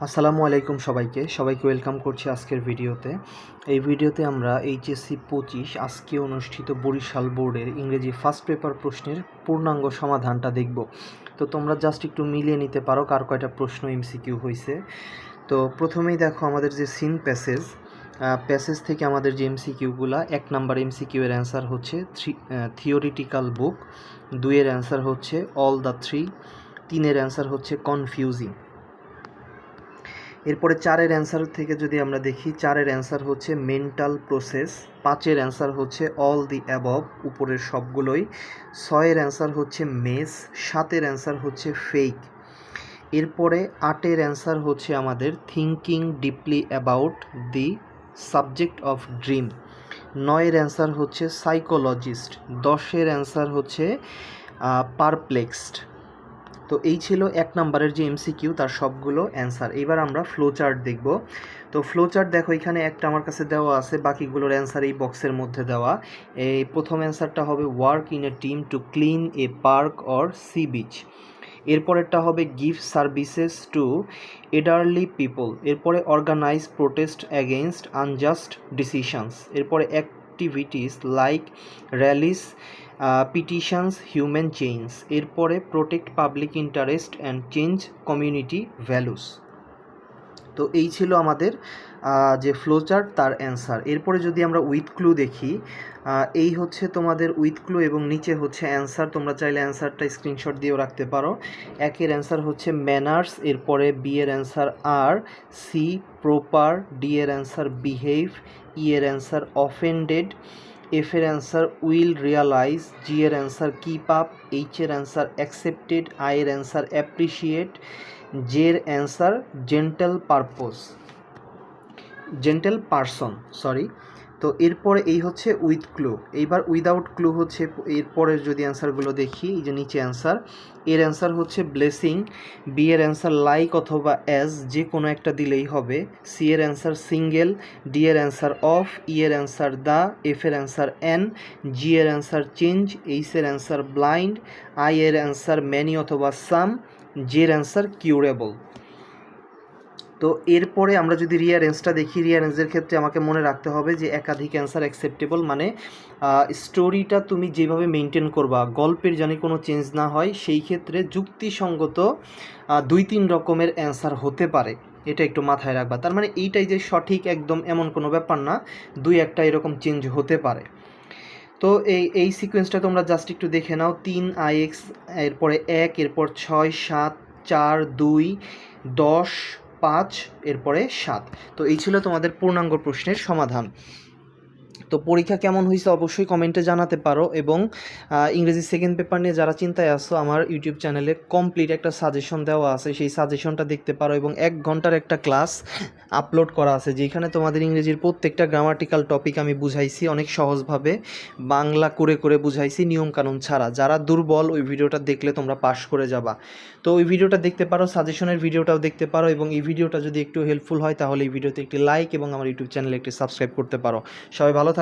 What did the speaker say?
আসসালামু আলাইকুম সবাইকে। সবাইকে ওয়েলকাম করছি আজকের ভিডিওতে। এই ভিডিওতে আমরা এইচএসসি পঁচিশ আজকে অনুষ্ঠিত বরিশাল বোর্ডের ইংরেজি ফার্স্ট পেপার প্রশ্নের পূর্ণাঙ্গ সমাধানটা দেখব। তো তোমরা জাস্ট একটু মিলিয়ে নিতে পারো কার কয়টা প্রশ্ন এমসিকিউ হয়েছে তো প্রথমেই দেখো আমাদের যে সিন প্যাসেজ প্যাসেজ থেকে আমাদের যে এমসিকিউগুলা এক নাম্বার এমসিকিউ এর অ্যান্সার হচ্ছে থ্রি থিওরিটিক্যাল বুক দুইয়ের অ্যান্সার হচ্ছে অল দ্য থ্রি তিনের অ্যান্সার হচ্ছে কনফিউজিং এরপরে চারের অ্যান্সার থেকে যদি আমরা দেখি, চারের অ্যান্সার হচ্ছে মেন্টাল প্রসেস পাঁচের অ্যান্সার হচ্ছে অল দি অ্যাবভ উপরের সবগুলোই। ছয়ের অ্যান্সার হচ্ছে মেস সাতের অ্যান্সার হচ্ছে ফেক এরপরে আটের অ্যান্সার হচ্ছে আমাদের thinking deeply about the subject of dream নয়ের অ্যান্সার হচ্ছে সাইকোলজিস্ট দশের অ্যান্সার হচ্ছে পারপ্লেক্সড তো এই ছিল এক নাম্বারের যে এমসিকিউ তার সবগুলো অ্যান্সার এবার আমরা ফ্লো চার্ট দেখব। তো ফ্লো চার্ট দেখো, এখানে একটা আমার কাছে দেওয়া আছে, বাকিগুলোর অ্যান্সার এই বক্সের মধ্যে দেওয়া। এই প্রথম অ্যান্সারটা হবে work in a team to clean a park or sea beach এরপরেরটা হবে give services to elderly people এরপরে organise protest against unjust decisions এরপরে activities like rallies petitions human change এরপরে protect public interest and change community values তো এই ছিল আমাদের যে flowchart তার অ্যান্সার এরপরে যদি আমরা উইথ ক্লু দেখি এই হচ্ছে তোমাদের উইথ ক্লু এবং নিচে হচ্ছে অ্যান্সার তোমরা চাইলে অ্যান্সারটা স্ক্রিনশট দিয়েও রাখতে পারো। একের অ্যান্সার হচ্ছে ম্যানার্স এরপরে বি এর অ্যান্সার আর সি প্রপার ডি এর অ্যান্সার বিহেভ ই এর অ্যান্সার অফেন্ডেড এফ এর অ্যান্সার উইল রিয়ালাইজ জি এর অ্যান্সার কিপ আপ এইচ এর অ্যান্সার অ্যাকসেপ্টেড আই এর অ্যান্সার অ্যাপ্রিসিয়েট জের answer gentle purpose gentle person sorry তো এরপরে এই হচ্ছে উইথ ক্লু এইবার উইদাউট ক্লু হচ্ছে এরপরের যদি অ্যান্সারগুলো দেখি এই যে নিচে অ্যান্সার এর অ্যান্সার হচ্ছে ব্লেসিং বি এর অ্যান্সার লাইক অথবা অ্যাজ যে কোনো একটা দিলেই হবে সি এর অ্যান্সার সিঙ্গেল ডি এর অ্যান্সার অফ ই এর অ্যান্সার দ্য এফ এর অ্যান্সার এন জি এর অ্যান্সার চেঞ্জ এইস এর অ্যান্সার ব্লাইন্ড আই এর অ্যান্সার ম্যানি অথবা সাম জের অ্যান্সার কিউরেবল তো এরপরে আমরা যদি রিয়ারেন্সটা দেখি রিয়ারেন্সের ক্ষেত্রে আমাকে মনে রাখতে হবে যে একাধিক অ্যান্সার অ্যাকসেপ্টেবল মানে স্টোরিটা তুমি যেভাবে মেনটেন করবা, গল্পের জানি কোনো চেঞ্জ না হয়, সেই ক্ষেত্রে যুক্তিসঙ্গত দুই তিন রকমের অ্যান্সার হতে পারে। এটা একটু মাথায় রাখবা। তার মানে এইটাই যে সঠিক একদম এমন কোনো ব্যাপার না, দুই একটা এরকম চেঞ্জ হতে পারে। তো এই এই সিকোয়েন্সটা তোমরা জাস্ট একটু দেখে নাও। তিন আই এক্স, এরপরে এক, এরপর ছয়, সাত, চার, দুই, দশ পাঁচ এরপরে সাত। তো এই ছিল তোমাদের পূর্ণাঙ্গ প্রশ্নের সমাধান। তো পরীক্ষা কেমন হয়েছে অবশ্যই কমেন্টে জানাতে পারো এবং ইংরেজি সেকেন্ড পেপার নিয়ে যারা চিন্তায় আসো আমার ইউটিউব চ্যানেলে কমপ্লিট একটা সাজেশন দেওয়া আছে। সেই সাজেশনটা দেখতে পারো এবং এক ঘণ্টার একটা ক্লাস আপলোড করা আছে, যেখানে তোমাদের ইংরেজির প্রত্যেকটা গ্রামাটিক্যাল টপিক আমি বুঝাইছি অনেক সহজভাবে। বাংলা করে করে বুঝাইছি নিয়মকানুন ছাড়া। যারা দুর্বল, ওই ভিডিওটা দেখলে তোমরা পাস করে যাবা। তো ওই ভিডিওটা দেখতে পারো সাজেশনের ভিডিওটাও দেখতে পারো এবং এই ভিডিওটা যদি একটু হেল্পফুল হয়, তাহলে এই ভিডিওতে একটি লাইক এবং আমার ইউটিউব চ্যানেলে একটি সাবস্ক্রাইব করতে পারো। সবাই ভালো